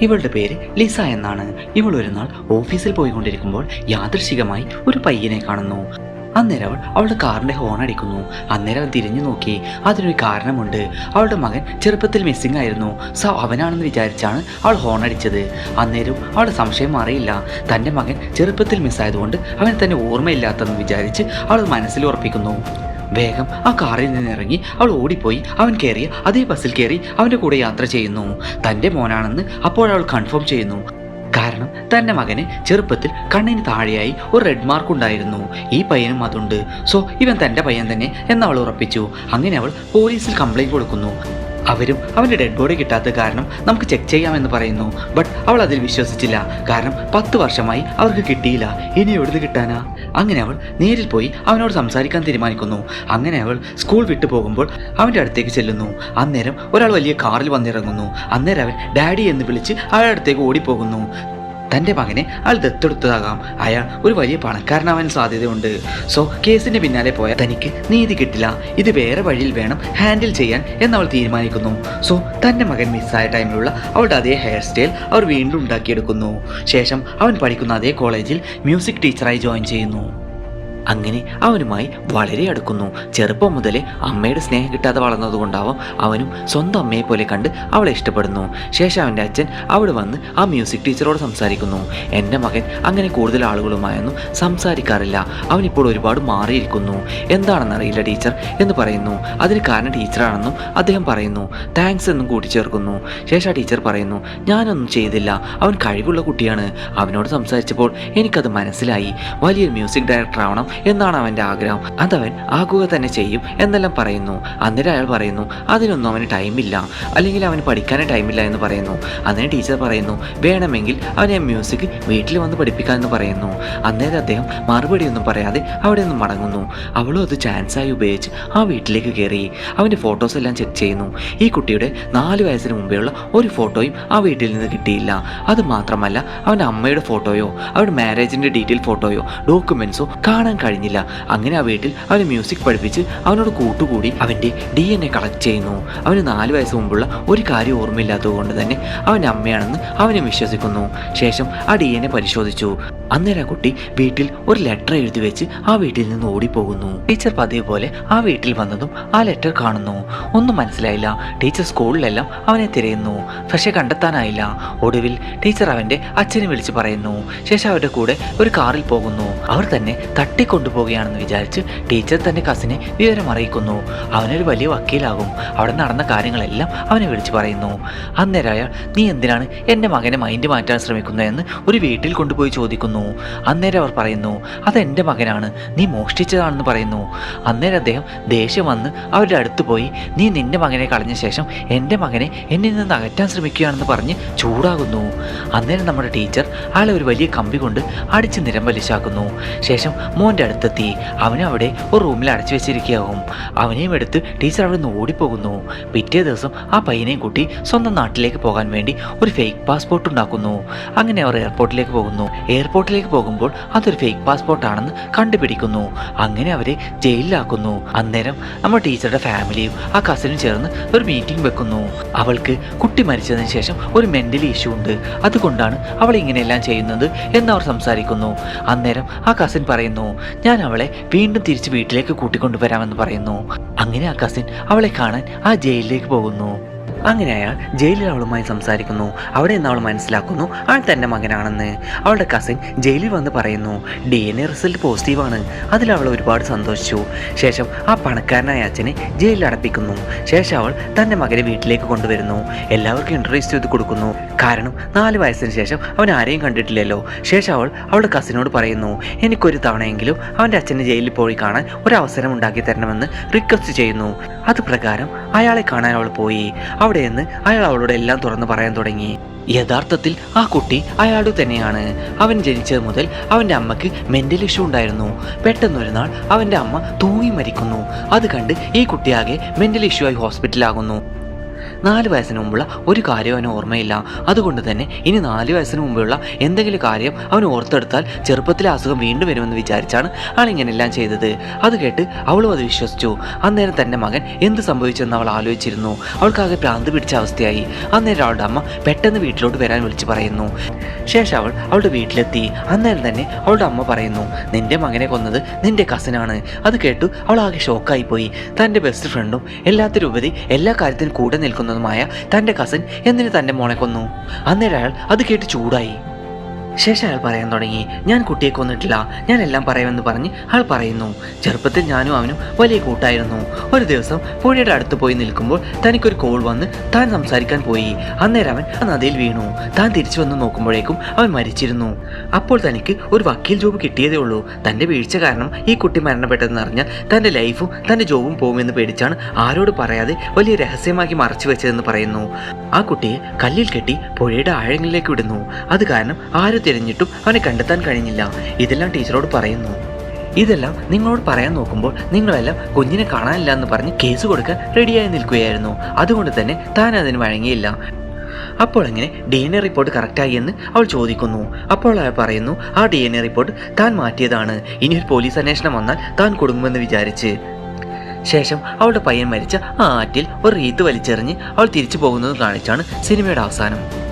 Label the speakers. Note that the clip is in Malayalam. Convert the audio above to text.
Speaker 1: ഇവളുടെ പേര് ലിസ എന്നാണ്. ഇവൾ ഒരു നാൾ ഓഫീസിൽ പോയിക്കൊണ്ടിരിക്കുമ്പോൾ യാദൃശികമായി ഒരു പയ്യനെ കാണുന്നു. അന്നേരം അവൾ അവളുടെ കാറിന്റെ ഹോൺ അടിക്കുന്നു. അന്നേരം അവൻ തിരിഞ്ഞു നോക്കി. അതിനൊരു കാരണമുണ്ട്. അവളുടെ മകൻ ചെറുപ്പത്തിൽ മിസ്സിംഗ് ആയിരുന്നു. സോ അവനാണെന്ന് വിചാരിച്ചാണ് അവൾ ഹോൺ അടിച്ചത്. അന്നേരം അവളുടെ സംശയം മാറിയില്ല. തന്റെ മകൻ ചെറുപ്പത്തിൽ മിസ്സായതുകൊണ്ട് അവന് തന്നെ ഓർമ്മയില്ലാത്തെന്ന് വിചാരിച്ച് അവൾ മനസ്സിൽ ഉറപ്പിക്കുന്നു. വേഗം ആ കാറിൽ നിന്ന് ഇറങ്ങി അവൾ ഓടിപ്പോയി. അവൻ കയറിയ അതേ ബസ്സിൽ കയറി അവന്റെ കൂടെ യാത്ര ചെയ്യുന്നു. തന്റെ മോനാണെന്ന് അപ്പോൾ അവൾ കൺഫേം ചെയ്യുന്നു. കാരണം തന്റെ മകന് ചെറുപ്പത്തിൽ കണ്ണിന് താഴെയായി ഒരു റെഡ് മാർക്ക് ഉണ്ടായിരുന്നു. ഈ പയ്യനും അതുണ്ട്. സോ ഇവൻ തന്റെ പയ്യൻ തന്നെ എന്നവൾ ഉറപ്പിച്ചു. അങ്ങനെ അവൾ പോലീസിൽ കംപ്ലൈന്റ് കൊടുക്കുന്നു. അവരും അവന്റെ ഡെഡ് ബോഡി കിട്ടാത്ത കാരണം നമുക്ക് ചെക്ക് ചെയ്യാമെന്ന് പറയുന്നു. ബട്ട് അവൾ അതിൽ വിശ്വസിച്ചില്ല. കാരണം പത്ത് വർഷമായി അവർക്ക് കിട്ടിയില്ല. ഇനി എവിടുന്ന് കിട്ടാനാ? അങ്ങനെ അവൾ നേരിൽ പോയി അവനോട് സംസാരിക്കാൻ തീരുമാനിക്കുന്നു. അങ്ങനെ അവൾ സ്കൂൾ വിട്ടു പോകുമ്പോൾ അവന്റെ അടുത്തേക്ക് ചെല്ലുന്നു. അന്നേരം ഒരാൾ വലിയ കാറിൽ വന്നിറങ്ങുന്നു. അന്നേരം അവൻ ഡാഡി എന്ന് വിളിച്ച് അയാളുടെ അടുത്തേക്ക് ഓടിപ്പോകുന്നു. തന്റെ മകനെ അയാൾ ദത്തെടുത്തതാകാം. അയാൾ ഒരു വലിയ പണക്കാരനാവാൻ സാധ്യതയുണ്ട്. സോ കേസിന്റെ പിന്നാലെ പോയാൽ തനിക്ക് നീതി കിട്ടില്ല. ഇത് വേറെ വഴിയിൽ വേണം ഹാൻഡിൽ ചെയ്യാൻ എന്നവൾ തീരുമാനിക്കുന്നു. സോ തന്റെ മകൻ മിസ്സായ ടൈമിലുള്ള അവളുടെ അതേ ഹെയർ സ്റ്റൈൽ അവർ വീണ്ടും ഉണ്ടാക്കിയെടുക്കുന്നു. ശേഷം അവൻ പഠിക്കുന്ന അതേ കോളേജിൽ മ്യൂസിക് ടീച്ചറായി ജോയിൻ ചെയ്യുന്നു. അങ്ങനെ അവനുമായി വളരെ അടുക്കുന്നു. ചെറുപ്പം മുതലേ അമ്മയുടെ സ്നേഹം കിട്ടാതെ വളർന്നതുകൊണ്ടാവാം അവനും സ്വന്തം അമ്മയെ പോലെ കണ്ട് അവളെ ഇഷ്ടപ്പെടുന്നു. ശേഷം അവന്റെ അച്ഛൻ അവിടെ വന്ന് ആ മ്യൂസിക് ടീച്ചറോട് സംസാരിക്കുന്നു. എന്റെ മകൻ അങ്ങനെ കൂടുതൽ ആളുകളുമായൊന്നും സംസാരിക്കാറില്ല. അവനിപ്പോൾ ഒരുപാട് മാറിയിരിക്കുന്നു. എന്താണെന്നറിയില്ല ടീച്ചർ എന്ന് പറയുന്നു. അതിന് കാരണം ടീച്ചറാണെന്നും അദ്ദേഹം പറയുന്നു. താങ്ക്സ് എന്നും കൂട്ടിച്ചേർക്കുന്നു. ശേഷം ടീച്ചർ പറയുന്നു ഞാനൊന്നും ചെയ്തില്ല. അവൻ കഴിവുള്ള കുട്ടിയാണ്. അവനോട് സംസാരിച്ചപ്പോൾ എനിക്കത് മനസ്സിലായി. വലിയൊരു മ്യൂസിക് ഡയറക്ടർ ആവണം എന്നാണ് അവന്റെ ആഗ്രഹം. അതവൻ ആകുക തന്നെ ചെയ്യും എന്നെല്ലാം പറയുന്നു. അന്നേരം അയാൾ പറയുന്നു അതിനൊന്നും അവന് ടൈമില്ല അല്ലെങ്കിൽ അവന് പഠിക്കാനേ ടൈമില്ല എന്ന് പറയുന്നു. അന്നേരം ടീച്ചർ പറയുന്നു വേണമെങ്കിൽ അവനെ മ്യൂസിക് വീട്ടിൽ വന്ന് പഠിപ്പിക്കാമെന്ന് പറയുന്നു. അന്നേരം അദ്ദേഹം മറുപടിയൊന്നും പറയാതെ അവിടെ നിന്ന് മടങ്ങുന്നു. അവളും അത് ചാൻസായി ഉപയോഗിച്ച് ആ വീട്ടിലേക്ക് കയറി. അവന്റെ ഫോട്ടോസ് എല്ലാം ചെക്ക് ചെയ്യുന്നു. ഈ കുട്ടിയുടെ നാല് വയസ്സിന് മുമ്പെയുള്ള ഒരു ഫോട്ടോയും ആ വീട്ടിൽ നിന്ന് കിട്ടിയില്ല. അത് മാത്രമല്ല അവന്റെ അമ്മയുടെ ഫോട്ടോയോ അവരുടെ മാരേജിന്റെ ഡീറ്റെയിൽ ഫോട്ടോയോ ഡോക്യുമെൻസോ കാണാൻ കഴിഞ്ഞില്ല. അങ്ങനെ ആ വീട്ടിൽ അവന് മ്യൂസിക് പഠിപ്പിച്ച് അവനോട് കൂട്ടുകൂടി അവന്റെ ഡി എൻ എ കളക്ട് ചെയ്യുന്നു. അവന് നാല് വയസ്സ് മുമ്പുള്ള ഒരു കാര്യം ഓർമ്മയില്ലാത്തത് കൊണ്ട് തന്നെ അവന്റെ അമ്മയാണെന്ന് അവനെ വിശ്വസിക്കുന്നു. ശേഷം ആ ഡി എൻ എ പരിശോധിച്ചു. അന്നേരം ആ കുട്ടി വീട്ടിൽ ഒരു ലെറ്റർ എഴുതി വെച്ച് ആ വീട്ടിൽ നിന്ന് ഓടിപ്പോകുന്നു. ടീച്ചർ പതിവ് പോലെ ആ വീട്ടിൽ വന്നതും ആ ലെറ്റർ കാണുന്നു. ഒന്നും മനസ്സിലായില്ല. ടീച്ചർ സ്കൂളിലെല്ലാം അവനെ തിരയുന്നു. പക്ഷെ കണ്ടെത്താനായില്ല. ഒടുവിൽ ടീച്ചർ അവന്റെ അച്ഛനെ വിളിച്ച് പറയുന്നു. ശേഷം അവരുടെ കൂടെ ഒരു കാറിൽ പോകുന്നു. അവർ തന്നെ തട്ടിക്കൊണ്ടുപോവുകയാണെന്ന് വിചാരിച്ച് ടീച്ചർ തന്റെ കസിനെ വിവരം അറിയിക്കുന്നു. അവനൊരു വലിയ വക്കീലാകും. അവിടെ നടന്ന കാര്യങ്ങളെല്ലാം അവനെ വിളിച്ചു പറയുന്നു. അന്നേരം അയാൾ നീ എന്തിനാണ് എന്റെ മകനെ മൈൻഡ് മാറ്റാൻ ശ്രമിക്കുന്നതെന്ന് ഒരു വീട്ടിൽ കൊണ്ടുപോയി ചോദിക്കുന്നു. അന്നേരം അവർ പറയുന്നു അത് എന്റെ മകനാണ്. നീ മോഷ്ടിച്ചതാണെന്ന് പറയുന്നു. അന്നേരം അദ്ദേഹം ദേഷ്യം വന്ന് അവരുടെ അടുത്ത് പോയി നീ നിന്റെ മകനെ കളഞ്ഞ ശേഷം എന്റെ മകനെ എന്നിൽ നിന്ന് അകറ്റാൻ ശ്രമിക്കുകയാണെന്ന് പറഞ്ഞ് ചൂടാകുന്നു. അന്നേരം നമ്മുടെ ടീച്ചർ അയാളെ ഒരു വലിയ കമ്പി കൊണ്ട് അടിച്ച് നിരംവലിച്ചാക്കുന്നു ശേഷം മോന്റെ അടുത്തെത്തി. അവനെ അവിടെ ഒരു റൂമിൽ അടച്ചു വെച്ചിരിക്കുകയാവും. അവനെയും എടുത്ത് ടീച്ചർ അവിടെ നിന്ന് ഓടിപ്പോകുന്നു. പിറ്റേ ദിവസം ആ പയ്യനെയും കൂട്ടി സ്വന്തം നാട്ടിലേക്ക് പോകാൻ വേണ്ടി ഒരു ഫേക്ക് പാസ്പോർട്ട് ഉണ്ടാക്കുന്നു. അങ്ങനെ അവർ എയർപോർട്ടിലേക്ക് പോകുന്നു. എയർപോർട്ടിലേക്ക് പോകുമ്പോൾ അതൊരു ഫേക്ക് പാസ്പോർട്ടാണെന്ന് കണ്ടുപിടിക്കുന്നു. അങ്ങനെ അവരെ ജയിലിലാക്കുന്നു. അന്നേരം നമ്മുടെ ടീച്ചറുടെ ഫാമിലിയും ആ കസിനും ചേർന്ന് ഒരു മീറ്റിംഗ് വെക്കുന്നു. അവൾക്ക് കുട്ടി മരിച്ചതിന് ശേഷം ഒരു മെന്റലി ഇഷ്യൂ ഉണ്ട്. അതുകൊണ്ടാണ് അവൾ ഇങ്ങനെയെല്ലാം ചെയ്യുന്നത് എന്ന് അവർ സംസാരിക്കുന്നു. അന്നേരം ആ കസിൻ പറയുന്നു ഞാൻ അവളെ വീണ്ടും തിരിച്ച് വീട്ടിലേക്ക് കൂട്ടിക്കൊണ്ടുവരാമെന്ന് പറയുന്നു. അങ്ങനെ ആ കസിൻ അവളെ കാണാൻ ആ ജയിലിലേക്ക് പോകുന്നു. അങ്ങനെ അയാൾ ജയിലിൽ അവളുമായി സംസാരിക്കുന്നു. അവിടെ നിന്ന് അവൾ മനസ്സിലാക്കുന്നു അവൾ തന്റെ മകനാണെന്ന്. അവളുടെ കസിൻ ജയിലിൽ വന്ന് പറയുന്നു ഡി എൻ എ റിസൾട്ട് പോസിറ്റീവാണ് അതിൽ അവൾ ഒരുപാട് സന്തോഷിച്ചു. ശേഷം ആ പണക്കാരനായ അച്ഛനെ ജയിലിൽ അടപ്പിക്കുന്നു. ശേഷം അവൾ തന്റെ മകനെ വീട്ടിലേക്ക് കൊണ്ടുവരുന്നു. എല്ലാവർക്കും ഇൻട്രൊഡ്യൂസ് ചെയ്ത് കൊടുക്കുന്നു. കാരണം നാല് വയസ്സിന് ശേഷം അവൻ ആരെയും കണ്ടിട്ടില്ലല്ലോ. ശേഷം അവൾ അവളുടെ കസിനോട് പറയുന്നു എനിക്കൊരു തവണയെങ്കിലും അവന്റെ അച്ഛനെ ജയിലിൽ പോയി കാണാൻ ഒരു അവസരം ഉണ്ടാക്കി തരണമെന്ന് റിക്വസ്റ്റ് ചെയ്യുന്നു. അത് പ്രകാരം അയാളെ കാണാൻ അവൾ പോയി. അവിടെ നിന്ന് അയാൾ അവളോട് എല്ലാം തുറന്നു പറയാൻ തുടങ്ങി. യഥാർത്ഥത്തിൽ ആ കുട്ടി അയാളു തന്നെയാണ്. അവൻ ജനിച്ചത് മുതൽ അവന്റെ അമ്മയ്ക്ക് മെന്റൽ ഇഷ്യൂ ഉണ്ടായിരുന്നു. പെട്ടെന്നൊരു നാൾ അവന്റെ അമ്മ തൂങ്ങി മരിക്കുന്നു. അത് കണ്ട് ഈ കുട്ടിയാകെ മെന്റൽ ഇഷ്യൂ ആയി ഹോസ്പിറ്റലാകുന്നു നാല് വയസ്സിന് മുമ്പുള്ള ഒരു കാര്യവും അവന് ഓർമ്മയില്ല. അതുകൊണ്ട് തന്നെ ഇനി നാല് വയസ്സിന് മുമ്പുള്ള എന്തെങ്കിലും കാര്യം അവൻ ഓർത്തെടുത്താൽ ചെറുപ്പത്തിലെ അസുഖം വീണ്ടും വരുമെന്ന് വിചാരിച്ചാണ് ആൾ ഇങ്ങനെല്ലാം ചെയ്തത്. അത് കേട്ട് അവളും അത് വിശ്വസിച്ചു. അന്നേരം തന്റെ മകൻ എന്ത് സംഭവിച്ചെന്ന് അവൾ ആലോചിച്ചിരുന്നു. അവൾക്കാകെ പ്രാന്ത് പിടിച്ച അവസ്ഥയായി. അന്നേരം അവളുടെ അമ്മ പെട്ടെന്ന് വീട്ടിലോട്ട് വരാൻ വിളിച്ചു പറയുന്നു. ശേഷം അവൾ അവളുടെ വീട്ടിലെത്തി. അന്നേരം തന്നെ അവളുടെ അമ്മ പറയുന്നു നിന്റെ മകനെ കൊന്നത് നിന്റെ കസിനാണ് അത് കേട്ടു അവൾ ആകെ ഷോക്കായി പോയി. തന്റെ ബെസ്റ്റ് ഫ്രണ്ടും എല്ലാത്തിനും ഉപരി എല്ലാ കാര്യത്തിനും കൂടെ നിൽക്കുന്നതുമായ തന്റെ കസിൻ എന്തിന് തന്റെ മോളെ കൊന്നു? അന്നേരം അയാൾ അത് കേട്ട് ചൂടായി. ശേഷം അയാൾ പറയാൻ തുടങ്ങി ഞാൻ കുട്ടിയെ കൊന്നിട്ടില്ല. ഞാൻ എല്ലാം പറയുമെന്ന് പറഞ്ഞ് അയാൾ പറയുന്നു. ചെറുപ്പത്തിൽ ഞാനും അവനും വലിയ കൂട്ടായിരുന്നു. ഒരു ദിവസം പുഴയുടെ അടുത്ത് പോയി നിൽക്കുമ്പോൾ തനിക്കൊരു കോൾ വന്ന് താൻ സംസാരിക്കാൻ പോയി. അന്നേരം അവൻ നദിയിൽ വീണു. താൻ തിരിച്ചു വന്ന് നോക്കുമ്പോഴേക്കും അവൻ മരിച്ചിരുന്നു. അപ്പോൾ തനിക്ക് ഒരു വക്കീൽ ജോബ് കിട്ടിയതേ ഉള്ളൂ. തന്റെ വീഴ്ച കാരണം ഈ കുട്ടി മരണപ്പെട്ടതെന്ന് അറിഞ്ഞാൽ തന്റെ ലൈഫും തന്റെ ജോബും പോകുമെന്ന് പേടിച്ചാണ് ആരോട് പറയാതെ വലിയ രഹസ്യമാക്കി മറച്ചു വെച്ചതെന്ന് പറയുന്നു. ആ കുട്ടിയെ കല്ലിൽ കെട്ടി പുഴയുടെ ആഴങ്ങളിലേക്ക് വിടുന്നു. അത് കാരണം ആര് തിരഞ്ഞിട്ടും അവനെ കണ്ടെത്താൻ കഴിഞ്ഞില്ല. ഇതെല്ലാം ടീച്ചറോട് പറയുന്നു. ഇതെല്ലാം നിങ്ങളോട് പറയാൻ നോക്കുമ്പോൾ നിങ്ങളെല്ലാം കുഞ്ഞിനെ കാണാനില്ല എന്ന് പറഞ്ഞ് കേസ് കൊടുക്കാൻ റെഡിയായി നിൽക്കുകയായിരുന്നു. അതുകൊണ്ട് തന്നെ താൻ അതിന് വഴങ്ങിയില്ല. അപ്പോൾ എങ്ങനെ ഡി എൻ എ റിപ്പോർട്ട് കറക്റ്റായി എന്ന് അവൾ ചോദിക്കുന്നു. അപ്പോൾ അയാൾ പറയുന്നു ആ ഡി എൻ എ റിപ്പോർട്ട് താൻ മാറ്റിയതാണ്. ഇനി ഒരു പോലീസ് അന്വേഷണം വന്നാൽ താൻ കൊടുക്കുമെന്ന് വിചാരിച്ച്. ശേഷം അവളുടെ പയ്യൻ മരിച്ച ആ ആറ്റിൽ ഒരു റീത്ത് വലിച്ചെറിഞ്ഞ് അവൾ തിരിച്ചു പോകുന്നത് കാണിച്ചാണ് സിനിമയുടെ അവസാനം.